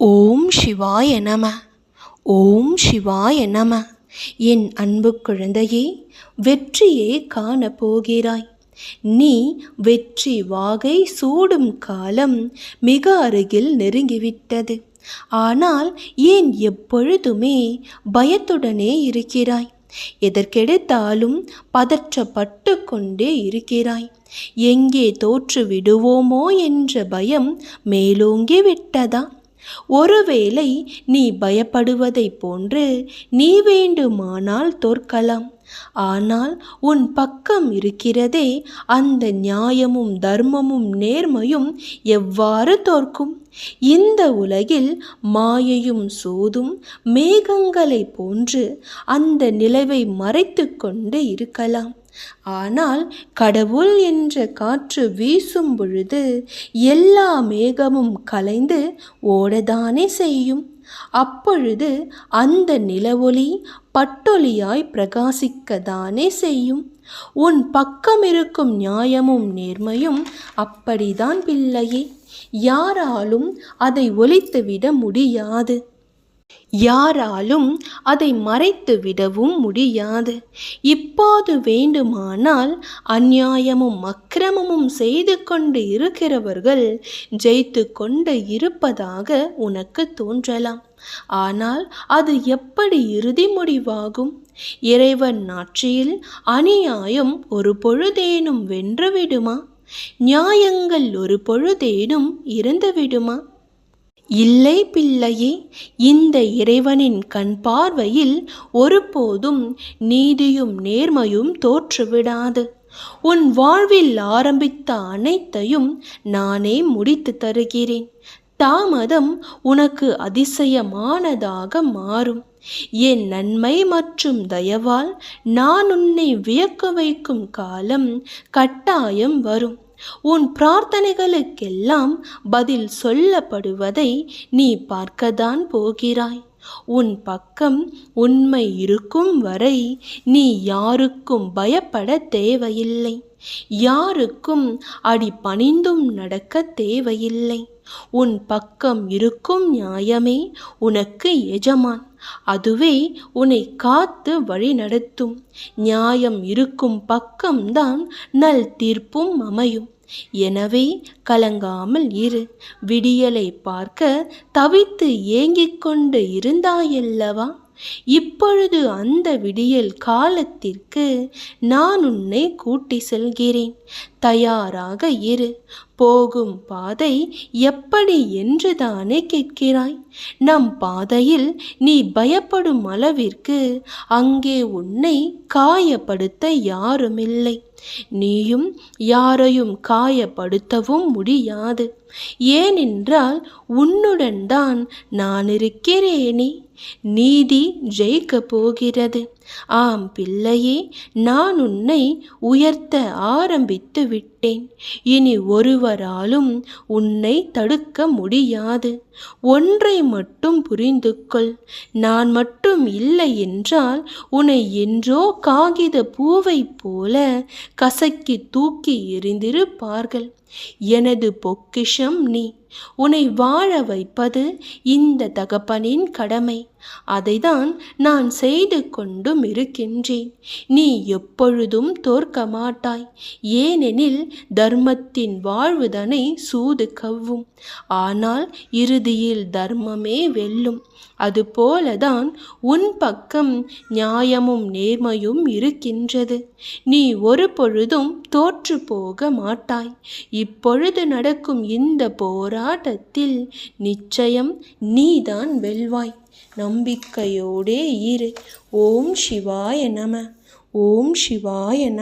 ஓம் சிவாய நம. ஓம் சிவாய நம. என் அன்பு குழந்தையே வெற்றியை காணப் போகிறாய் நீ வெற்றி வாகை சூடும் காலம் மிக அருகில் நெருங்கிவிட்டது. ஆனால் ஏன் எப்பொழுதுமே பயத்துடனே இருக்கிறாய்? எதற்கெடுத்தாலும் பதற்றப்பட்டு கொண்டே இருக்கிறாய். எங்கே தோற்று விடுவோமோ என்ற பயம் மேலோங்கி விட்டதா ஒருவேளை நீ பயப்படுவதைப் போன்று நீ வேண்டுமானால் தோற்கலாம். ஆனால் உன் பக்கம் இருக்கிறதே அந்த நியாயமும் தர்மமும் நேர்மையும் எவ்வாறு தோற்கும்? இந்த உலகில் மாயையும் சூதும் மேகங்களைப் போன்று அந்த நிலவை மறைத்து கொண்டு இருக்கலாம். ஆனால் கடவுள் என்ற காற்று வீசும் பொழுது எல்லா மேகமும் கலைந்து ஓடதானே செய்யும். அப்பொழுது அந்த நிலவொளி பட்டொலியாய் பிரகாசிக்கதானே செய்யும். உன் பக்கம் இருக்கும் நியாயமும் நேர்மையும் அப்படிதான் பிள்ளையே. யாராலும் அதை ஒழித்துவிட முடியாது. யாராலும் அதை மறைத்து விடவும் முடியாது. இப்போது வேண்டுமானால் அந்நியாயமும் அக்கிரமமும் செய்து கொண்டு இருக்கிறவர்கள் ஜெயித்து கொண்டு இருப்பதாக உனக்கு தோன்றலாம். ஆனால் அது எப்படி இறுதி முடிவாகும்? இறைவன் ஆட்சியில் அநியாயம் ஒரு பொழுதேனும் வென்றுவிடுமா நியாயங்கள் ஒரு பொழுதேனும் இருந்துவிடுமா இல்லை பிள்ளையே இந்த இறைவனின் கண் பார்வையில் ஒருபோதும் நீதியும் நேர்மையும் தோற்றுவிடாது. உன் வாழ்வில் ஆரம்பித்த அனைத்தையும் நானே முடித்து தருகிறேன். தாமதம் உனக்கு அதிசயமானதாக மாறும். என் நன்மை மற்றும் தயவால் நான் உன்னை வியக்க வைக்கும் காலம் கட்டாயம் வரும். உன் பிரார்த்தனைகளுக்கெல்லாம் பதில் சொல்லப்படுவதை நீ பார்க்கத்தான் போகிறாய். உன் பக்கம் உண்மை இருக்கும் வரை நீ யாருக்கும் பயப்பட தேவையில்லை. யாருக்கும் அடி பணிந்தும் நடக்க தேவையில்லை. உன் பக்கம் இருக்கும் நியாயமே உனக்கு எஜமான். அதுவே உன்னை காத்து வழி நடத்தும். நியாயம் இருக்கும் பக்கம்தான் நல் தீர்ப்பும் அமையும். எனவே கலங்காமல் இரு. விடியலை பார்க்க தவித்து ஏங்கிக் கொண்டு இருந்தாயல்லவா? இப்பொழுது அந்த விடியல் காலத்திற்கு நான் உன்னை கூட்டி செல்கிறேன். தயாராக இரு. போகும் பாதை எப்படி என்று தானே கேட்கிறாய். நம் பாதையில் நீ பயப்படும் அளவிற்கு அங்கே உன்னை காயப்படுத்த யாருமில்லை. நீயும் யாரையும் காயப்படுத்தவும் முடியாது. ஏனென்றால் உன்னுடன் தான் நான் இருக்கிறேனே. நீதி ஜெயிக்கப் போகிறது. ஆம் பிள்ளையே நான் உன்னை உயர்த்த ஆரம்பித்து விட்டேன். இனி ஒருவராலும் உன்னை தடுக்க முடியாது. ஒன்றை மட்டும் புரிந்து கொள் நான் மட்டும் இல்லை என்றால் உன்னை என்றோ காகித பூவைப் போல கசக்கி தூக்கி எறிந்திருப்பார்கள். எனது பொக்கிஷம் நீ. உன்னை வாழ வைப்பது இந்த தகப்பனின் கடமை. அதைதான் நான் செய்து கொண்டும் இருக்கின்றேன். நீ எப்பொழுதும் தோற்க மாட்டாய் ஏனெனில் தர்மத்தின் வாழ்வுதனை சூது கவ்வும். ஆனால் இறுதியில் தர்மமே வெல்லும். அதுபோலதான் உன் பக்கம் நியாயமும் நேர்மையும் இருக்கின்றது. நீ ஒரு பொழுதும் தோற்று போக மாட்டாய். இப்பொழுது நடக்கும் இந்த போராட்டத்தில் நிச்சயம் நீதான் வெல்வாய். நம்பிக்கையோடே இரு. ஓம் சிவாய நம. ஓம் சிவாய நம.